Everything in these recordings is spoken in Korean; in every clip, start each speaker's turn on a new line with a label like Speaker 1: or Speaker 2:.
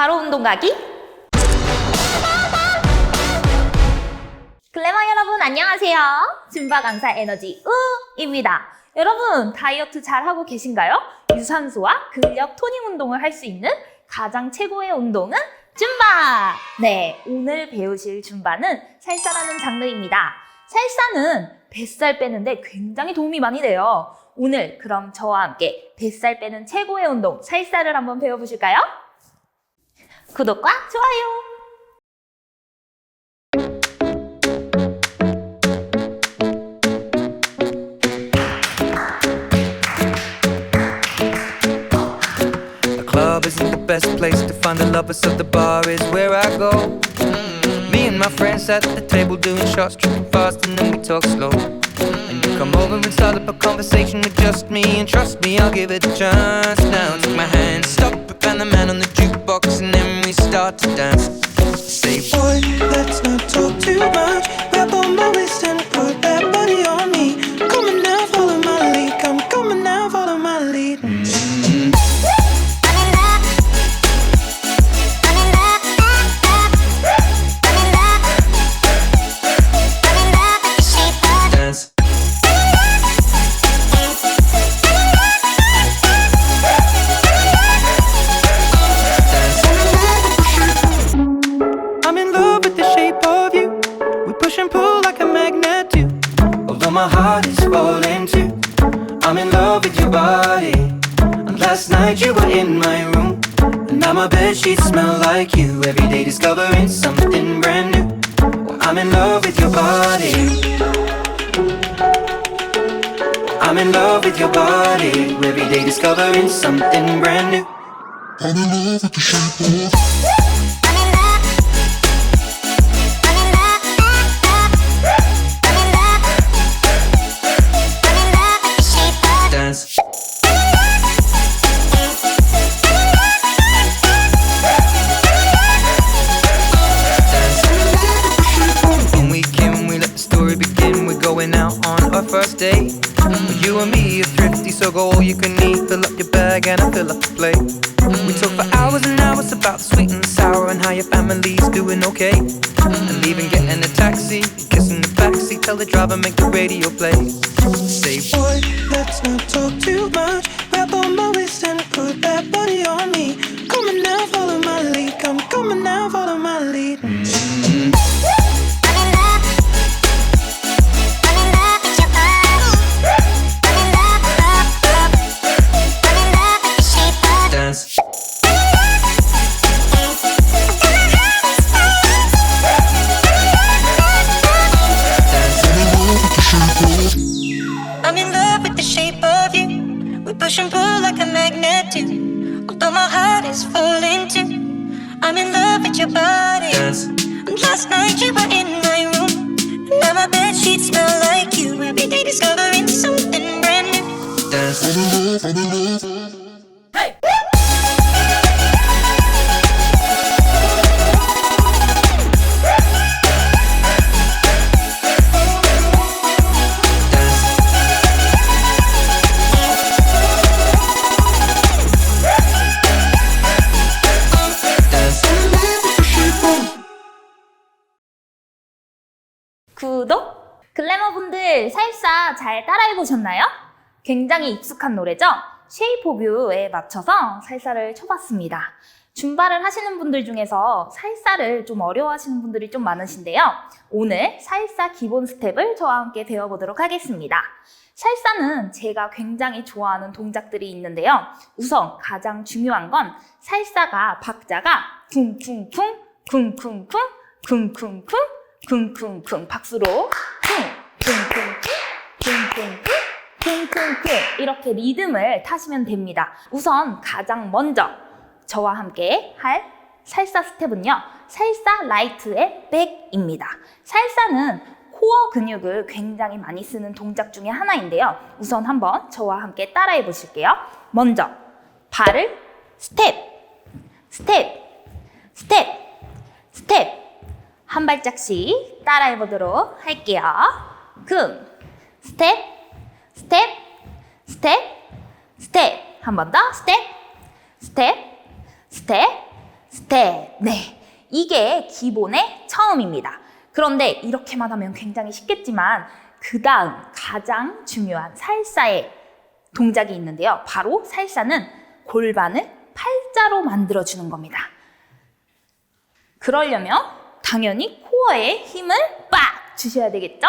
Speaker 1: 바로 운동 가기. 글래머 여러분 안녕하세요. 줌바 강사 에너지 우입니다. 여러분 다이어트 잘 하고 계신가요? 유산소와 근력 토닝 운동을 할 수 있는 가장 최고의 운동은 줌바. 네, 오늘 배우실 줌바는 살사라는 장르입니다. 살사는 뱃살 빼는데 굉장히 도움이 많이 돼요. 오늘 그럼 저와 함께 뱃살 빼는 최고의 운동 살사를 한번 배워보실까요? 구독과 좋아요.
Speaker 2: The club isn't the best place to find the lovers, so the bar is where I go. Me and my friends at the table doing shots, tripping fast, and then we talk slow. And you come over and start up a conversation with just me, and trust me, I'll give it a chance. Now take my hand, stop it, and the man on the jukebox, and then we start to dance. Say, boy, let's not talk too something brand new. I'm in love with your body. I'm in love with your body. Every day discovering something brand new.
Speaker 3: I'm in love with the shape of
Speaker 2: your family's doing okay. And even getting a taxi, kissing the backseat, tell the driver make the radio play. Say, boy, let's not
Speaker 4: is falling too. I'm in love with your body.
Speaker 2: Dance.
Speaker 4: And last night you were in my room. And now my bed sheets smell like you. Every day discovering something brand new.
Speaker 2: Dance.
Speaker 1: 글래머분들 살사 잘 따라해 보셨나요? 굉장히 익숙한 노래죠? 쉐이프 오브 유에 맞춰서 살사를 쳐봤습니다. 줌바를 하시는 분들 중에서 살사를 좀 어려워하시는 분들이 좀 많으신데요. 오늘 살사 기본 스텝을 저와 함께 배워보도록 하겠습니다. 살사는 제가 굉장히 좋아하는 동작들이 있는데요. 우선 가장 중요한 건 살사가 박자가 쿵쿵쿵, 쿵쿵쿵, 쿵쿵쿵, 쿵쿵쿵 박수로 쿵쿵쿵, 쿵쿵쿵 이렇게 리듬을 타시면 됩니다. 우선 가장 먼저 저와 함께 할 살사 스텝은요. 살사 라이트의 백입니다. 살사는 코어 근육을 굉장히 많이 쓰는 동작 중에 하나인데요. 우선 한번 저와 함께 따라해 보실게요. 먼저 발을 스텝, 스텝, 스텝, 스텝 한 발짝씩 따라해 보도록 할게요. 금, 스텝, 스텝, 스텝, 스텝. 한 번 더 스텝, 스텝, 스텝, 스텝. 네. 이게 기본의 처음입니다. 그런데 이렇게만 하면 굉장히 쉽겠지만 그 다음 가장 중요한 살사의 동작이 있는데요. 바로 살사는 골반을 팔자로 만들어주는 겁니다. 그러려면 당연히 코어에 힘을 빡 주셔야 되겠죠?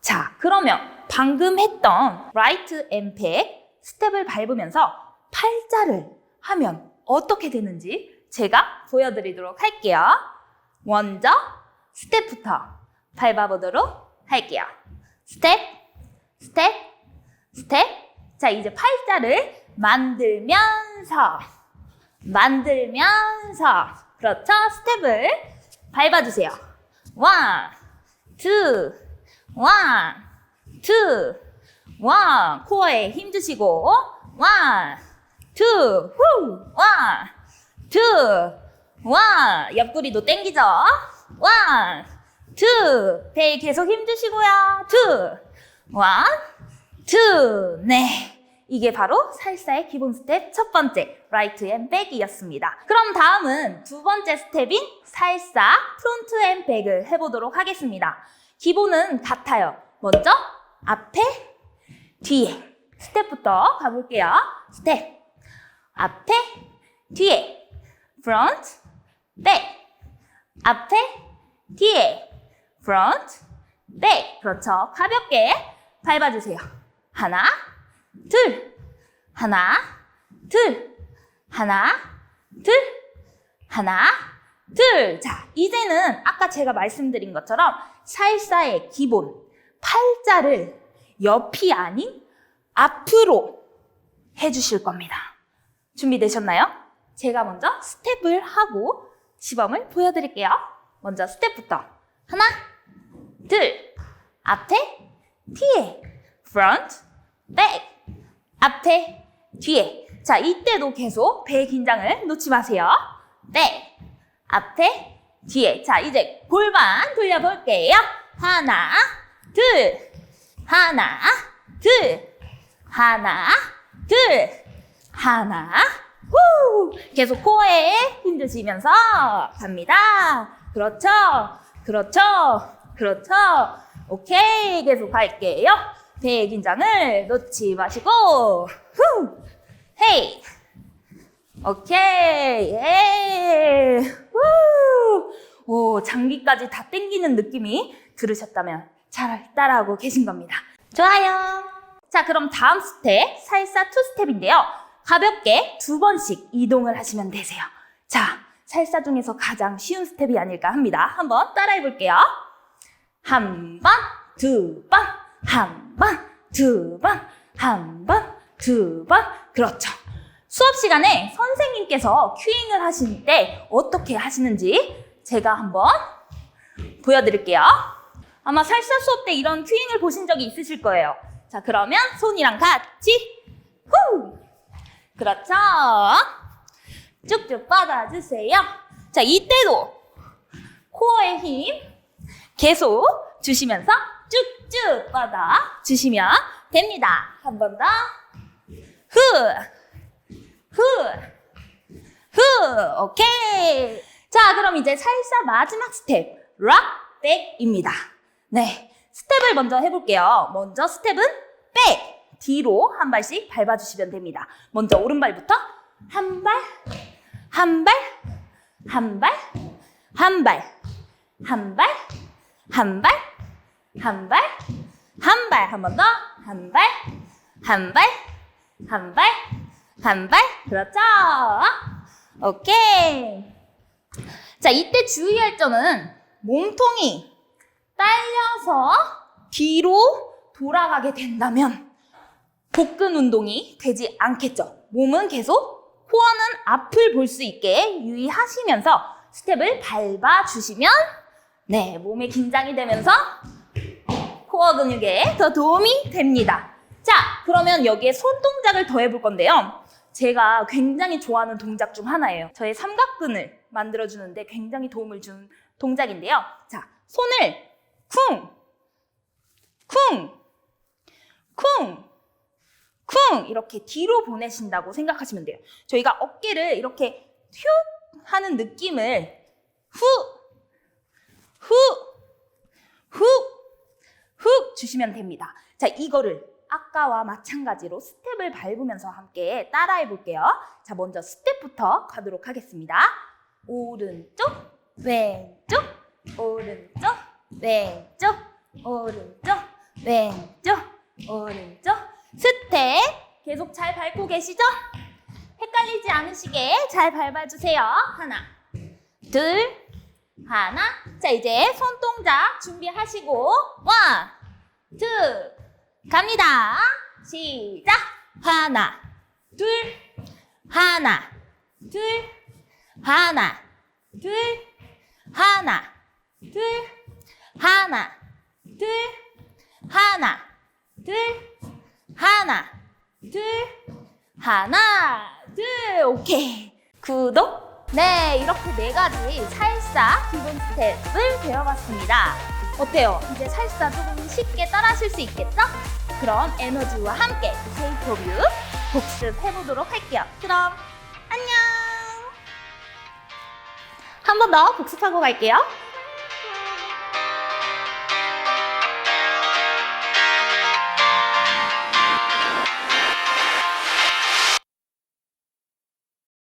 Speaker 1: 자, 그러면 방금 했던 라이트 엠팩 스텝을 밟으면서 팔자를 하면 어떻게 되는지 제가 보여드리도록 할게요. 먼저 스텝부터 밟아보도록 할게요. 스텝, 스텝, 스텝. 자, 이제 팔자를 만들면서, 만들면서. 그렇죠? 스텝을 밟아주세요. 원, 투, 원, 투, 원. 코어에 힘 주시고, 원, 투, 후, 원, 투, 원. 옆구리도 땡기죠? 원, 투. 배에 계속 힘 주시고요. 투, 원, 투. 네. 이게 바로 살사의 기본 스텝 첫 번째, 라이트 앤 백이었습니다. 그럼 다음은 두 번째 스텝인 살사 프론트 앤 백을 해보도록 하겠습니다. 기본은 같아요. 먼저 앞에, 뒤에. 스텝부터 가볼게요. 스텝. 앞에, 뒤에. front, back. 앞에, 뒤에. front, back. 그렇죠. 가볍게 밟아주세요. 하나, 둘, 하나, 둘, 하나, 둘, 하나, 둘. 자, 이제는 아까 제가 말씀드린 것처럼 살사의 기본 팔자를 옆이 아닌 앞으로 해주실 겁니다. 준비되셨나요? 제가 먼저 스텝을 하고 시범을 보여드릴게요. 먼저 스텝부터 하나, 둘, 앞에, 뒤에, front, back, 앞에, 뒤에. 자, 이때도 계속 배 긴장을 놓지 마세요. back, 앞에, 뒤에. 자, 이제 골반 돌려볼게요. 하나, 둘, 하나, 둘, 하나, 둘, 하나, 후! 계속 코어에 힘 주시면서 갑니다. 그렇죠. 그렇죠. 그렇죠. 오케이. 계속 갈게요. 배의 긴장을 놓지 마시고, 후! 헤이! 오케이. 예. 후! 오, 장비까지 다 땡기는 느낌이 들으셨다면 잘 따라하고 계신 겁니다. 좋아요. 자, 그럼 다음 스텝, 살사 투 스텝인데요. 가볍게 두 번씩 이동을 하시면 되세요. 자, 살사 중에서 가장 쉬운 스텝이 아닐까 합니다. 한번 따라해 볼게요. 한 번, 두 번, 한 번, 두 번, 한 번, 두 번. 그렇죠. 수업 시간에 선생님께서 큐잉을 하실 때 어떻게 하시는지 제가 한번 보여드릴게요. 아마 살사 수업 때 이런 큐잉을 보신 적이 있으실 거예요. 자, 그러면 손이랑 같이 후! 그렇죠. 쭉쭉 뻗어주세요. 자, 이때도 코어의 힘 계속 주시면서 쭉쭉 뻗어 주시면 됩니다. 한 번 더. 후! 후! 후! 오케이. 자, 그럼 이제 살사 마지막 스텝, 락, 백입니다. 네. 스텝을 먼저 해볼게요. 먼저 스텝은 백! 뒤로 한 발씩 밟아주시면 됩니다. 먼저 오른발부터 한 발, 한 발, 한 발, 한 발, 한 발, 한 발, 한 발, 한 발, 한 번 더, 한 발, 한 발, 한 발, 한 발, 그렇죠? 오케이. 자, 이때 주의할 점은 몸통이 딸려서 뒤로 돌아가게 된다면 복근 운동이 되지 않겠죠. 몸은 계속 코어는 앞을 볼 수 있게 유의하시면서 스텝을 밟아 주시면 네, 몸에 긴장이 되면서 코어 근육에 더 도움이 됩니다. 자, 그러면 여기에 손 동작을 더 해볼 건데요. 제가 굉장히 좋아하는 동작 중 하나예요. 저의 삼각근을 만들어주는데 굉장히 도움을 준 동작인데요. 자, 손을 쿵, 쿵, 쿵, 쿵 이렇게 뒤로 보내신다고 생각하시면 돼요. 저희가 어깨를 이렇게 휙 하는 느낌을 후, 후, 후, 후 주시면 됩니다. 자, 이거를 아까와 마찬가지로 스텝을 밟으면서 함께 따라해 볼게요. 자, 먼저 스텝부터 가도록 하겠습니다. 오른쪽, 왼쪽, 오른쪽, 왼쪽, 오른쪽, 왼쪽, 오른쪽. 스텝 계속 잘 밟고 계시죠? 헷갈리지 않으시게 잘 밟아주세요. 하나, 둘, 하나. 자, 이제 손동작 준비하시고, 원, 투, 갑니다. 시작. 하나, 둘, 하나, 둘, 하나, 둘, 하나, 둘, 하나, 둘, 하나, 둘, 하나, 둘, 하나, 둘. 오케이. 구독. 네, 이렇게 네 가지 살사 기본 스텝을 배워봤습니다. 어때요? 이제 살사 조금 쉽게 따라하실 수 있겠죠? 그럼 에너지와 함께 쉐이프 뷰 복습해보도록 할게요. 그럼 안녕! 한 번 더 복습하고 갈게요.